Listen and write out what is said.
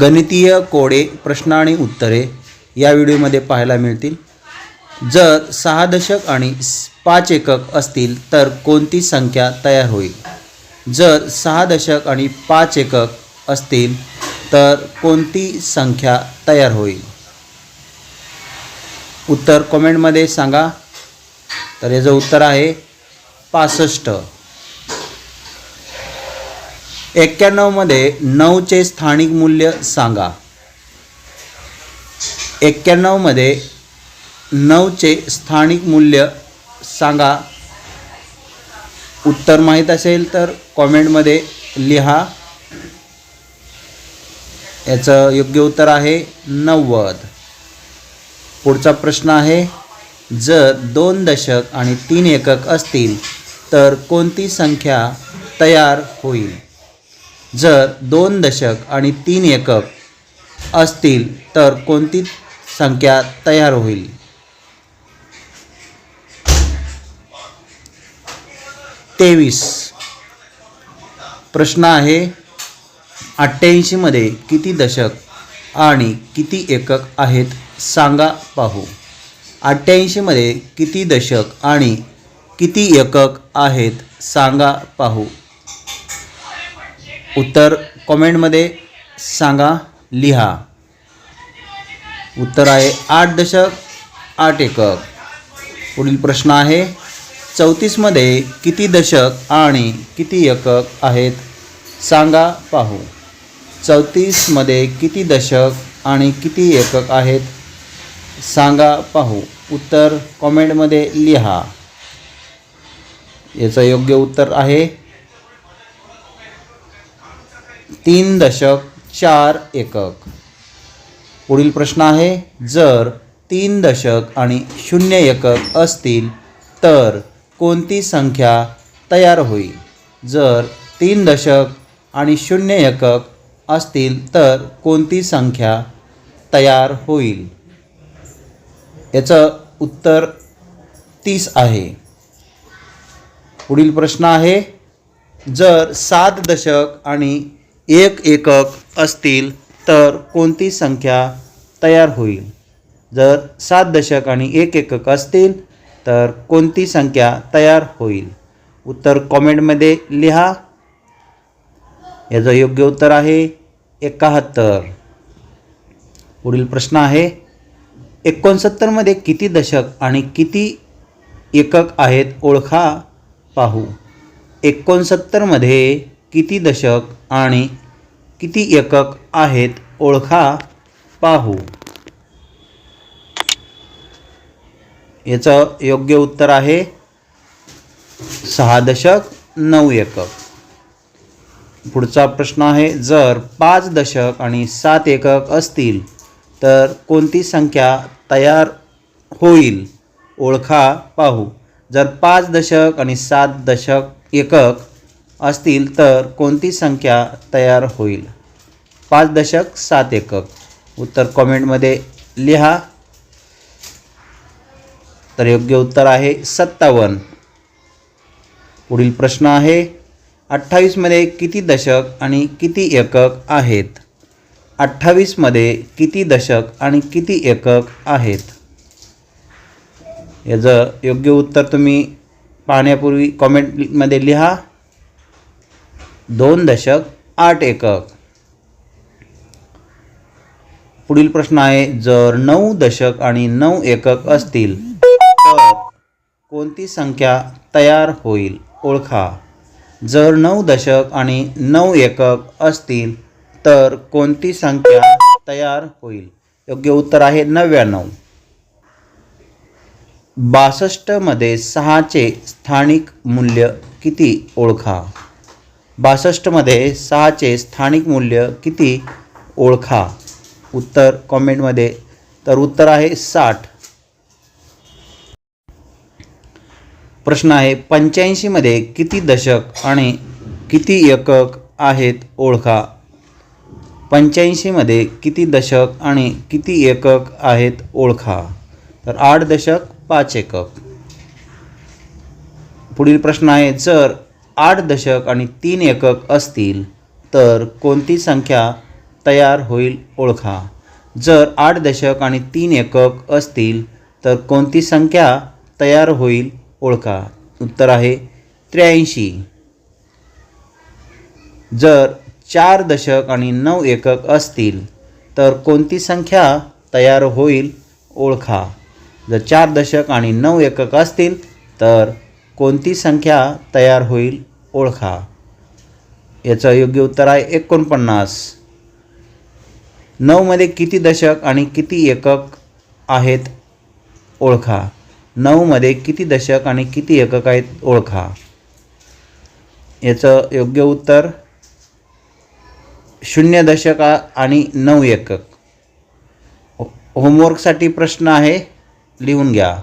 गणितीय कोडे प्रश्न आणि उत्तरे या व्हिडिओमध्ये पाहायला मिळतील. जर सहा दशक आणि पाच एकक असतील तर कोणती संख्या तयार होईल? जर सहा दशक आणि पाच एकक असतील तर कोणती संख्या तयार होईल? उत्तर कॉमेंटमध्ये सांगा. तर याचं उत्तर आहे पासष्ट. एक्क्याण्णवमध्ये नऊचे स्थानिक मूल्य सांगा. एक्क्याण्णवमध्ये नऊचे स्थानिक मूल्य सांगा. उत्तर माहीत असेल तर कॉमेंटमध्ये लिहा. याचं योग्य उत्तर आहे नव्वद. पुढचा प्रश्न आहे जर दोन दशक आणि तीन एकक असतील तर कोणती संख्या तयार होईल? जर दोन दशक आणि तीन एकक असतील तर कोणती संख्या तयार होईल? तेवीस. प्रश्न आहे अठ्ठ्याऐंशीमध्ये किती दशक आणि किती एकक आहेत सांगा पाहू. अठ्ठ्याऐंशीमध्ये किती दशक आणि किती एकक आहेत सांगा पाहू. उत्तर कॉमेंटमध्ये सांगा लिहा. उत्तर आहे आठ दशक आठ एकक. पुढील प्रश्न आहे चौतीसमध्ये किती दशक आणि किती एकक आहेत? सांगा पाहू. चौतीसमध्ये किती दशक आणि किती एकक आहेत? सांगा पाहू. उत्तर कॉमेंटमध्ये लिहा. याचं योग्य उत्तर आहे तीन दशक चार एकक. पुढील प्रश्न आहे जर तीन दशक आणि शून्य एकक असतील तर कोणती संख्या तयार होईल? जर तीन दशक आणि शून्य एकक असतील तर कोणती संख्या तयार होईल? याचं उत्तर तीस आहे. पुढील प्रश्न आहे जर सात दशक आणि एक एकक असतील तर कोणती संख्या तयार होईल? जर सात दशक आणि एक एकक असतील तर कोणती संख्या तयार होईल? उत्तर कॉमेंटमध्ये लिहा. याचं योग्य उत्तर आहे एकाहत्तर. पुढील प्रश्न आहे एकोणसत्तरमध्ये किती दशक आणि किती एकक आहेत ओळखा पाहू. एकोणसत्तरमध्ये किती दशक आणि किती एकक आहेत ओळखा पाहू. याचं योग्य उत्तर आहे सहा दशक नऊ एकक. पुढचा प्रश्न आहे जर पाच दशक आणि सात एकक असतील तर कोणती संख्या तयार होईल? ओळखा पाहू. जर पाच दशक आणि सात दशक एकक असतील तर कोणती संख्या तयार होईल? पाच दशक सात एकक. उत्तर कॉमेंटमध्ये लिहा. तर योग्य उत्तर आहे सत्तावन्न. पुढील प्रश्न आहे अठ्ठावीसमध्ये किती दशक आणि किती एकक आहेत? अठ्ठावीसमध्ये किती दशक आणि किती एकक आहेत? याचं योग्य उत्तर तुम्ही पाहण्यापूर्वी कॉमेंटमध्ये लिहा. दोन दशक आठ एकक. पुढील प्रश्न आहे जर नऊ दशक आणि नऊ एकक असतील तर कोणती संख्या तयार होईल? ओळखा. जर नऊ दशक आणि नऊ एकक असतील तर कोणती संख्या तयार होईल? योग्य उत्तर आहे नव्याण्णव. बासष्टमध्ये सहाचे स्थानिक मूल्य किती? ओळखा. बासष्टमध्ये सहाचे स्थानिक मूल्य किती? ओळखा. उत्तर कॉमेंटमध्ये तर उत्तर आहे साठ. प्रश्न आहे पंच्याऐंशीमध्ये किती दशक आणि किती एकक आहेत? ओळखा. पंच्याऐंशीमध्ये किती दशक आणि किती एकक आहेत? ओळखा. तर आठ दशक पाच एकक. पुढील प्रश्न आहे जर आठ दशक आणि तीन एकक असतील तर कोणती संख्या तयार होईल ओळखा. जर आठ दशक आणि तीन एकक असतील तर कोणती संख्या तयार होईल ओळखा. उत्तर आहे त्र्याऐंशी. जर चार दशक आणि नऊ एकक असतील तर कोणती संख्या तयार होईल ओळखा. जर चार दशक आणि नऊ एकक असतील तर कोणती संख्या तयार होईल ओळखा. याचं योग्य उत्तर आहे एकोणपन्नास. नऊमध्ये किती दशक आणि किती एकक आहेत ओळखा. नऊमध्ये किती दशक आणि किती एकक आहेत ओळखा. याचं योग्य उत्तर शून्य दशक आणि नऊ एकक. हो- होमवर्कसाठी प्रश्न आहे लिहून घ्या.